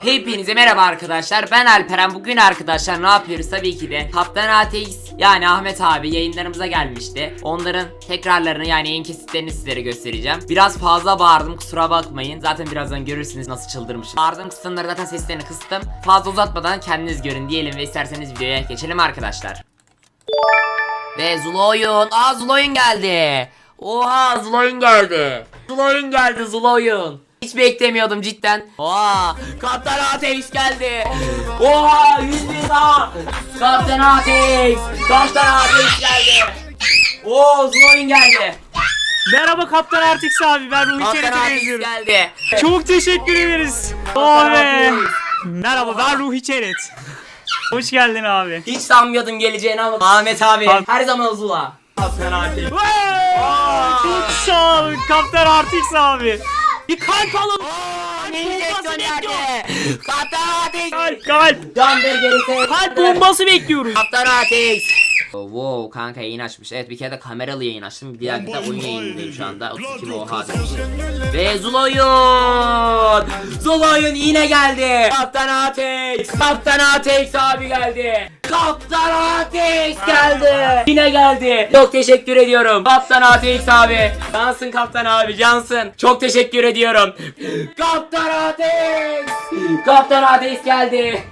Hepinize merhaba arkadaşlar. Ben Alperen. Bugün arkadaşlar ne yapıyoruz? Tabii ki de Kaptan ATX yani Ahmet abi yayınlarımıza gelmişti. Onların tekrarlarını yani yayın kesitlerini sizlere göstereceğim. Biraz fazla bağırdım kusura bakmayın. Zaten birazdan görürsünüz nasıl çıldırmışım. Bağırdığım kısımları zaten seslerini kıstım. Fazla uzatmadan kendiniz görün diyelim ve isterseniz videoya geçelim arkadaşlar. Ve Zuloyun aa Zuloyun geldi. Oha Zuloyun geldi. Zuloyun geldi Zuloyun hiç beklemiyordum cidden. Oha! Kaptan Ateş geldi. Oha! 100 bin daha. Kaptan Ateş. Kaptan Ateş geldi. Oo Zloyun geldi. Merhaba Kaptan Artix abi ben Ruhi Kaptan Çelik'e Ateş geldi. Çok teşekkür ederiz. Kaptan Abi. Ateş. Merhaba ben Ruhi Çelik. Hoş geldin abi. Hiç sanmıyordum geleceğini ama Ahmet abi Abi. her zaman Zula. Kaptan Ateş. Vay! Çok sağ olun Kaptan Artix abi. Bir kalp. Ne injeksiyon geldi. bekliyor. Kaptan Ateş. Kalp kalp. Candır gerisi. Kalp bombası bekliyoruz. Kaptan Ateş. Oh, Wow kanka yayın açmış. Evet bir kere de kameralı yayın açtım. Bir diğer de oyun yayınındayım şu anda. 32 oha. Ve Zuloyun. Zuloyun yine geldi. Kaptan Ateş. Kaptan Ateş abi geldi. Kaptan Ateş geldi. Yine geldi. Çok teşekkür ediyorum. Kaptan Ateş abi. Cansın Kaptan abi cansın. Çok teşekkür ediyorum. Kaptan Ateş. Kaptan Ateş geldi.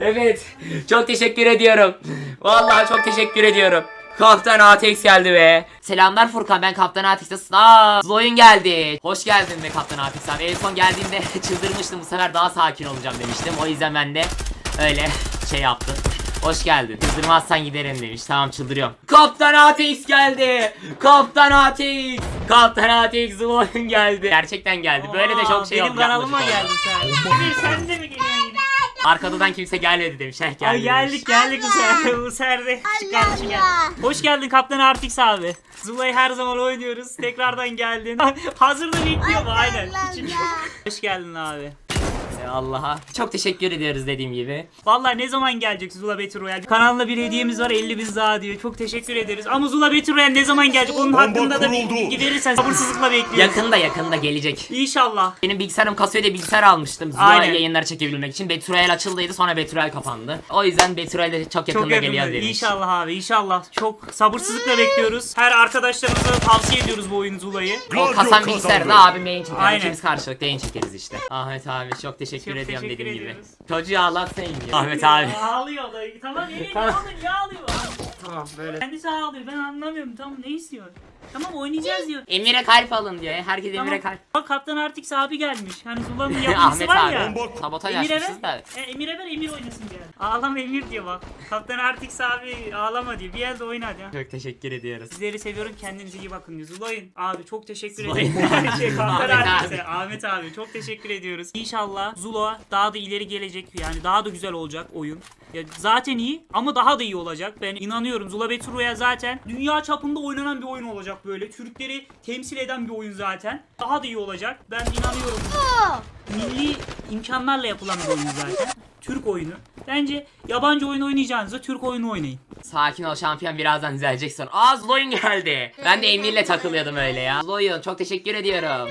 Evet. Çok teşekkür ediyorum. Vallahi çok teşekkür ediyorum. Kaptan Atex geldi be. Selamlar Furkan ben Kaptan Atex'te Aa, Zoyun geldi. Hoş geldin be Kaptan Atex abi. En son geldiğinde çıldırmıştım bu sefer daha sakin olacağım demiştim. O yüzden ben de öyle şey yaptım. Hoş geldin. Çıldırmazsan giderim demiş. Tamam çıldırıyorum. Kaptan Atex geldi. Kaptan Atex. Kaptan Atex Zoyun geldi. Gerçekten geldi. Böyle de çok şey Benim oldu. kanalıma yapmış geldin sen. Emir sen de mi geliyorsun yine? Arkadan kimse gelmedi demiş. Heh geldi. Ay demiş. geldik geldik bu sefer. Bu sefer de küçük geldi. Hoş geldin Kaptan Artix abi. Zula'yı her zaman oynuyoruz. Tekrardan geldin. Hazırda bekliyor mu? Aynen. Küçük. Hoş geldin abi. Allah'a. Çok teşekkür ediyoruz dediğim gibi. Vallahi ne zaman gelecek Zula Battle Royale? Kanalına bir hediyemiz var 50 biz daha diyor. Çok teşekkür ederiz. Ama Zula Battle Royale ne zaman gelecek? Onun hakkında da bir bilgi verirsen sabırsızlıkla bekliyoruz. Yakında yakında gelecek. İnşallah. Benim bilgisayarım kasıyor diye bilgisayar almıştım. Zula Aynen. yayınları çekebilmek için. Beturial açıldıydı sonra Beturial kapandı. O yüzden Beturial de çok yakında Çok geliyor demiş. İnşallah abi inşallah. Çok sabırsızlıkla bekliyoruz. Her arkadaşlarımıza tavsiye ediyoruz bu oyun Zula'yı. O kasan bilgisayarı da abim yayın çeker. Aynen. İkimiz karşılıklı yayın çekeriz işte. Ahmet abi çok teşekkür Çok ediyorum teşekkür dediğim gibi. ediyoruz. Çocuğu ağlatmayın diyor. Ahmet abi. Ağlıyor da. Tamam Emir Tamam. tamam ya ağlıyor. Tamam böyle. Kendisi ağlıyor ben anlamıyorum. Tamam ne istiyor? Tamam oynayacağız diyor. Emir'e kalp alın diyor. Herkes Tamam. Emir'e kalp. Bak Kaptan Artix abi gelmiş. Hani Zula'nın yapımcısı Ahmet var abi. ya. Sabotaj Emir'e açmışsınız da. ver. E, Emir'e ver Emir oynasın diyor. Ağlama Emir diyor bak. Kaptan Artix abi ağlama diyor. Bir elde oyna hadi. ha. Çok teşekkür ediyoruz. Sizleri seviyorum kendinize iyi bakın diyor. Zulayın abi çok teşekkür Zulayın. ederim. şey, Kaptan Ahmet abi. Ahmet abi çok teşekkür ediyoruz. İnşallah Zula daha da ileri gelecek yani daha da güzel olacak oyun. Ya zaten iyi ama daha da iyi olacak. Ben inanıyorum. Zula Battle Royale zaten dünya çapında oynanan bir oyun olacak böyle. Türkleri temsil eden bir oyun zaten. Daha da iyi olacak. Ben inanıyorum. Milli imkanlarla yapılan bir oyun zaten. Türk oyunu. Bence yabancı oyun oynayacağınızda Türk oyunu oynayın. Sakin ol şampiyon birazdan düzelecek sonra. Aa Zloyun geldi. Ben de Emir'le takılıyordum öyle ya. Zloyun çok teşekkür ediyorum.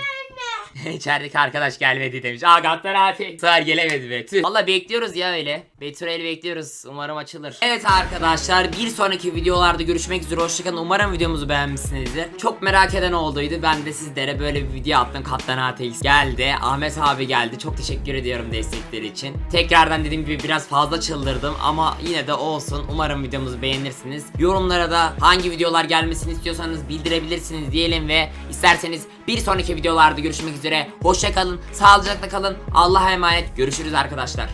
İçerideki arkadaş gelmedi demiş. Aa Gattar abi. Sıra gelemedi be. Tüh. Valla bekliyoruz ya öyle. Betürel'i bekliyoruz. Umarım açılır. Evet arkadaşlar bir sonraki videolarda görüşmek üzere. Hoşçakalın. Umarım videomuzu beğenmişsinizdir. Çok merak eden olduydu. Ben de sizlere böyle bir video attım. Kaptan ATX geldi. Ahmet abi geldi. Çok teşekkür ediyorum destekleri için. Tekrardan dediğim gibi biraz fazla çıldırdım ama yine de olsun. Umarım videomuzu beğenirsiniz. Yorumlara da hangi videolar gelmesini istiyorsanız bildirebilirsiniz diyelim ve isterseniz bir sonraki videolarda görüşmek üzere. Hoşça kalın, sağlıcakla kalın. Allah'a emanet. Görüşürüz arkadaşlar.